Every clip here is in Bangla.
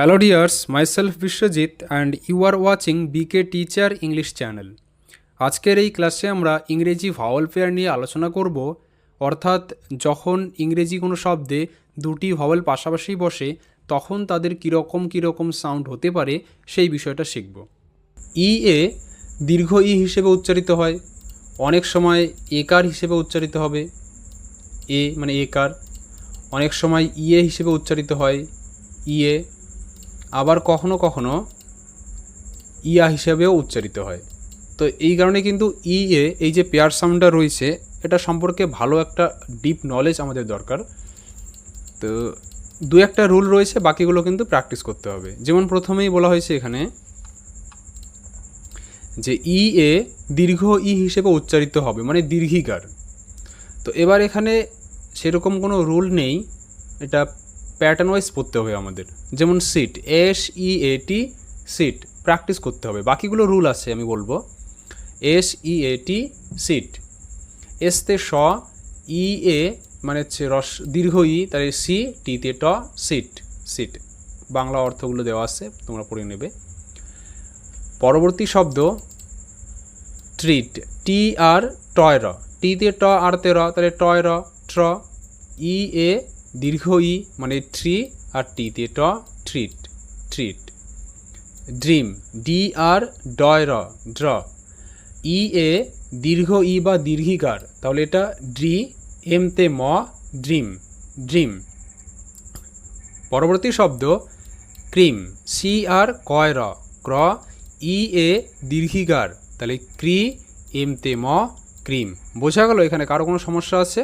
Hello dears, myself Vishwajit and you are watching BK Teacher English Channel. আজকের এই ক্লাসে আমরা ইংরেজি ভাওয়াল পেয়ার নিয়ে আলোচনা করব। অর্থাৎ যখন ইংরেজি কোনো শব্দে দুটি ভাওয়াল পাশাপাশি বসে তখন তাদের কীরকম কীরকম সাউন্ড হতে পারে সেই বিষয়টা শিখব। ই এ দীর্ঘ ই হিসেবে উচ্চারিত হয়। অনেক সময় একার হিসেবে উচ্চারিত হবে। এ মানে একার অনেক সময় ইয়ে হিসেবে উচ্চারিত হয়। ইয়ে আবার কখনো কখনো ইয়া হিসেবেও উচ্চারিত হয়। তো এই কারণে কিন্তু ই এ, এই যে পেয়ার সাউন্ডটা রয়েছে, এটা সম্পর্কে ভালো একটা ডিপ নলেজ আমাদের দরকার। তো দু একটা রুল রয়েছে, বাকিগুলো কিন্তু প্র্যাকটিস করতে হবে। যেমন প্রথমেই বলা হয়েছে এখানে যে ই এ দীর্ঘ ই হিসেবে উচ্চারিত হবে মানে দীর্ঘিকার। তো এবার এখানে সেরকম কোনো রুল নেই। এটা প্যাটার্ন ওয়াইজ পড়তে হবে আমাদের। যেমন seat S E A T seat practice করতে হবে। বাকিগুলো রুল আছে, আমি বলব। S E A T seat এসতে স ই এ মানে হচ্ছে রস, দীর্ঘ ই তার সি টিতে ট সিট সিট বাংলা অর্থগুলো দেওয়া আছে, তোমরা পড়ে নেবে। পরবর্তী শব্দ ট্রিট টি আর টয় র। টিতে ট আর তে র, তাহলে টয় র, ট্র। ই এ দীর্ঘ ই মানে থ্রি আর টিতে ট treat treat dream D R ডয় র ড্র ই এ দীর্ঘ ই বা দীর্ঘিকার। তাহলে এটা ড্রি, এম তে ম ড্রিম ড্রিম পরবর্তী শব্দ, ক্রিম সি আর কয় র, ক্র ই এ দীর্ঘিকার। তাহলে ক্রি, এম তে ম, ক্রিম। বোঝা গেল এখানে কারও কোনো সমস্যা আছে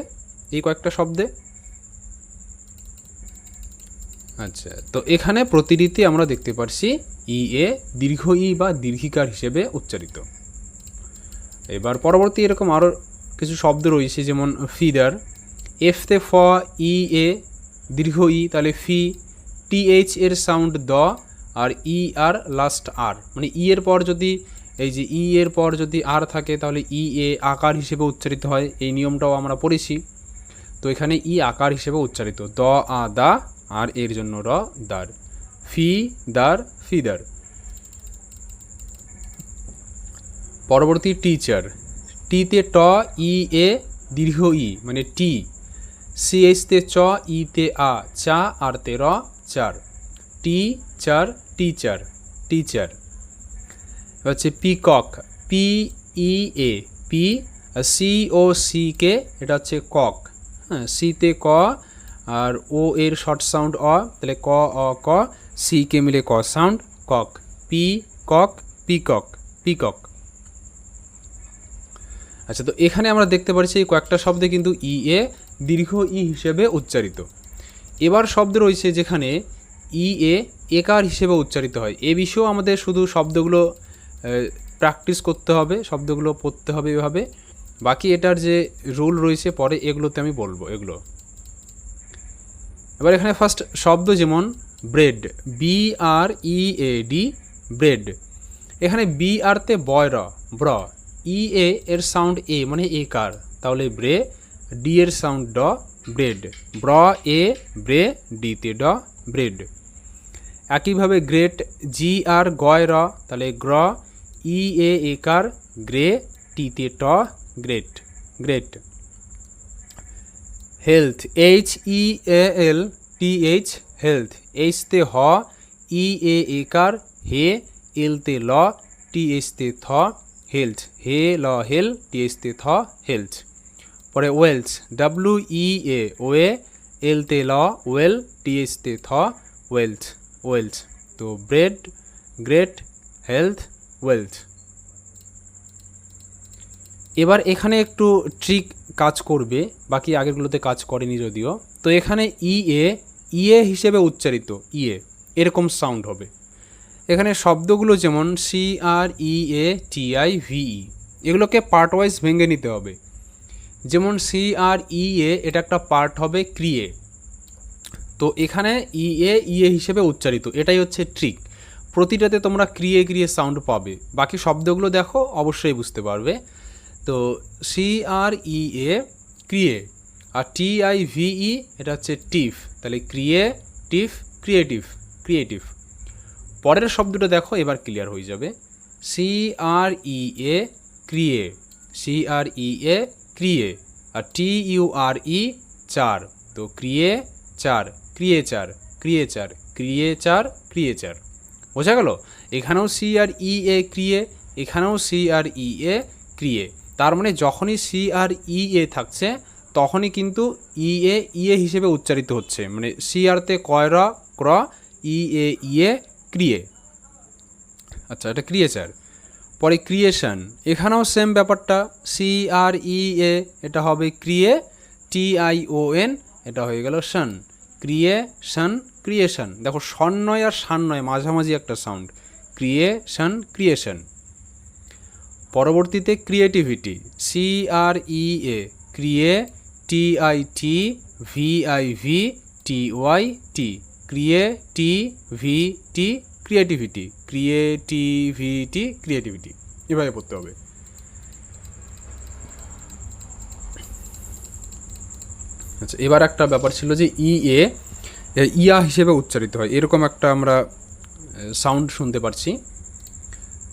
এই কয়েকটা শব্দে? আচ্ছা তো এখানে প্রতিটিতে আমরা দেখতে পারছি ই এ দীর্ঘ ই বা দীর্ঘিকার হিসেবে উচ্চারিত। এবার পরবর্তী এরকম আরও কিছু শব্দ রয়েছে, যেমন ফিদার। এফতে ফ, ই এ, দীর্ঘ ই, তাহলে ফি, টি এইচ এর সাউন্ড দ আর ই আর লাস্ট আর। মানে ই এর পর যদি, এই যে ই এর পর যদি আর থাকে, তাহলে ই এ আকার হিসেবে উচ্চারিত হয়। এই নিয়মটাও আমরা পড়েছি। তো এখানে ই আকার হিসেবে উচ্চারিত। দ, আ, দা আর এর জন্য র দার ফি দার ফিদার। পরবর্তী টিচার। টিতে ট, ই, এ, দীর্ঘ ই মানে টি। সিএইচ তে চ, ই, তে আ, চা, আর তে র, চার। টি, চার, টিচার টিচার। হচ্ছে peacock, P, E, A, P C, O, C, K, এটা হচ্ছে কক। হ্যাঁ সিতে ক আর ও এর শর্ট সাউন্ড অ, তাহলে ক, অ, ক, সি কে মিলে ক, sound cock, P, cock, peacock peacock. আচ্ছা তো এখানে আমরা দেখতে পাচ্ছি এই কয়েকটা শব্দে কিন্তু ই, এ, দীর্ঘ ই হিসেবে উচ্চারিত। এবার শব্দ রয়েছে যেখানে ই, এ, একার হিসেবে উচ্চারিত হয়। এ বিষয়েও আমাদের শুধু শব্দগুলো প্র্যাকটিস করতে হবে, শব্দগুলো পড়তে হবে এভাবে। বাকি এটার যে রুল রয়েছে, পরে এগুলোতে আমি বলব, এগুলো। এবার এখানে ফার্স্ট শব্দ যেমন bread B R E A D bread এখানে বি আরতে বয় র ব্র ই এ এর সাউন্ড এ মানে এ কার? তাহলে ব্রে ডি এর সাউন্ড ড ব্রেড ব্র এ ব্রে ডিতে ড ব্রেড একইভাবে গ্রেট জি আর গয় র, তাহলে গ্র ই এ একার গ্রে টিতে ট great great health H E A L T H health H তে হ ই এ একার হে এল তে ল টি এইচ তে থ হেলথ হে ল হেল টি এইচ তে থ হেলথ পরে ওয়েলস ডাব্লু ই এ ওয়ে এল তে ল ওয়েল টি এইচ তে থ ওয়েলথ ওয়েলথ তো ব্রেড গ্রেট হেলথ ওয়েলথ এবার এখানে একটু ট্রিক কাজ করবে, বাকি আগেরগুলোতে কাজ করেনি যদিও। তো এখানে ই এ ইয়ে হিসেবে উচ্চারিত ইয়ে এরকম সাউন্ড হবে। এখানে শব্দগুলো যেমন C R E A T I ভিই এগুলোকে পার্ট ওয়াইজ ভেঙে নিতে হবে। যেমন সি আর ই এ এটা একটা পার্ট হবে ক্রিয়ে। তো এখানে ই এ ইয়ে হিসেবে উচ্চারিত, এটাই হচ্ছে ট্রিক প্রতিটাতে তোমরা ক্রিয়ে ক্রিয়ে সাউন্ড পাবে। বাকি শব্দগুলো দেখো, অবশ্যই বুঝতে পারবে। তো সি আর ই এ ক্রিয়ে। আর টি আই ভিই এটা হচ্ছে টিফ। তাহলে ক্রিয়ে, টিফ, ক্রিয়েটিভ ক্রিয়েটিভ। পরের শব্দটা দেখো, এবার ক্লিয়ার হয়ে যাবে। সি আর ই এ ক্রিয়ে। সি আর ই এ ক্রিয়ে। আর টি ইউ আর ই চার। তো ক্রিয়ে, চার ক্রিয়ে চার ক্রিয়ে চার ক্রিয়ে চার ক্রিয়ে চার। বোঝা গেল? এখানেও সি আর ই এ ক্রিয়ে। এখানেও সি আর ই এ ক্রিয়ে। তার মানে যখনই সি আর ই এ থাকছে, তখনই কিন্তু ই এ ই এ হিসেবে উচ্চারিত হচ্ছে। মানে সি আরতে কয় র, ক্র, ই এ ই এ, ক্রিয়ে। আচ্ছা এটা ক্রিয়েচার পরে ক্রিয়েশন। এখানেও সেম ব্যাপারটা। সি আর ই এ, এটা হবে ক্রিয়ে। টি আই ও এন, এটা হয়ে গেল সন ক্রিয়েশন ক্রিয়েশন দেখো সন নয় আর সান নয় মাঝামাঝি একটা সাউন্ড। ক্রিয়ে ক্রিয়েশন ক্রিয়েশন পরবর্তীতে creativity C R E A ক্রিয়ে T I T V I V T Y T ক্রিয়ে T V T creativity creativity creativity এভাবে পড়তে হবে। আচ্ছা এবার একটা ব্যাপার ছিল যে ই এ, ইয়া হিসেবে উচ্চারিত হয়। এরকম একটা আমরা সাউন্ড শুনতে পারছি।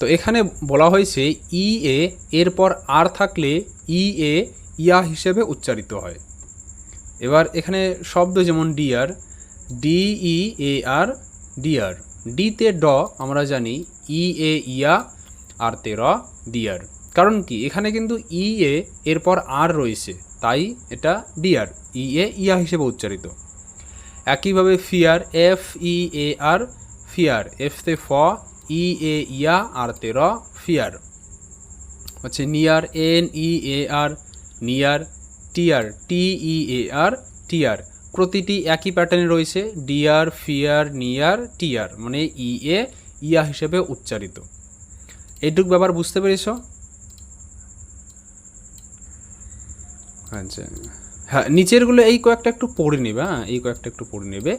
তো এখানে বলা হয়েছে ই এ এরপর আর থাকলে ই এ ইয়া হিসেবে উচ্চারিত হয়। এবার এখানে শব্দ যেমন dear D E A R dear. ডিতে ড আমরা জানি ই এ ইয়া, আর তে র ডিয়ার। কারণ কি? এখানে কিন্তু ই এ এরপর আর রয়েছে, তাই এটা ডিয়ার ই এ ইয়া হিসেবে উচ্চারিত। একইভাবে fear, F E A R, fear, F তে ফ ই এ ইয়া আর তে র ফিয়ার। হচ্ছে near N E A R, near tear, T E A R, tear. প্রতিটি একই প্যাটার্নে রয়েছে, ডিয়ার, ফিয়ার, নিয়ার, টিয়ার মানে ই এ ইয়া হিসেবে উচ্চারিত। এইটুক ব্যাপার বুঝতে পেরেছ? আচ্ছা। হ্যাঁ নিচেরগুলো এই কয়েকটা একটু পড়ে নেবে হ্যাঁ এই কয়েকটা একটু পড়ে নেবে।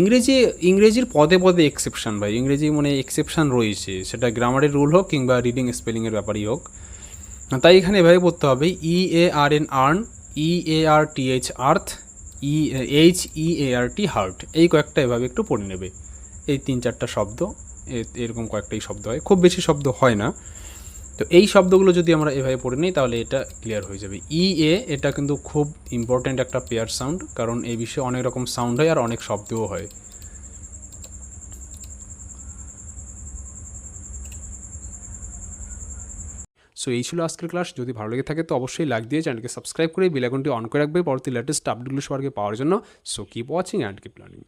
ইংরেজি, ইংরেজির পদে পদে এক্সেপশন ভাই। ইংরেজি মানে এক্সেপশন রয়েছে। সেটা গ্রামারের রুল হোক কিংবা রিডিং স্পেলিংয়ের ব্যাপারই হোক। তাই এখানে এভাবে পড়তে হবে। E A R N earn E A R T H earth E H E A R T heart এই কয়েকটা এভাবে একটু পড়ে নেবে। এই তিন চারটা শব্দ এরকম কয়েকটাই শব্দ হয়। খুব বেশি শব্দ হয় না। তো এই শব্দগুলো যদি আমরা এভাবে পড়ে নিই, তাহলে এটা ক্লিয়ার হয়ে যাবে। ই এ এটা কিন্তু খুব ইম্পর্ট্যান্ট একটা পেয়ার সাউন্ড কারণ এই বিষয়ে অনেক রকম সাউন্ড হয় আর অনেক শব্দও হয়। সো এই ছিল আজকের ক্লাস যদি ভালো লেগে থাকে, তো অবশ্যই লাইক দিয়ে চ্যানেলকে সাবস্ক্রাইব করে বেল আইকনটি অন করে রাখবে। পরবর্তী লেটেস্ট আপডেটগুলো সবার আগে পাওয়ার জন্য। So keep watching and keep learning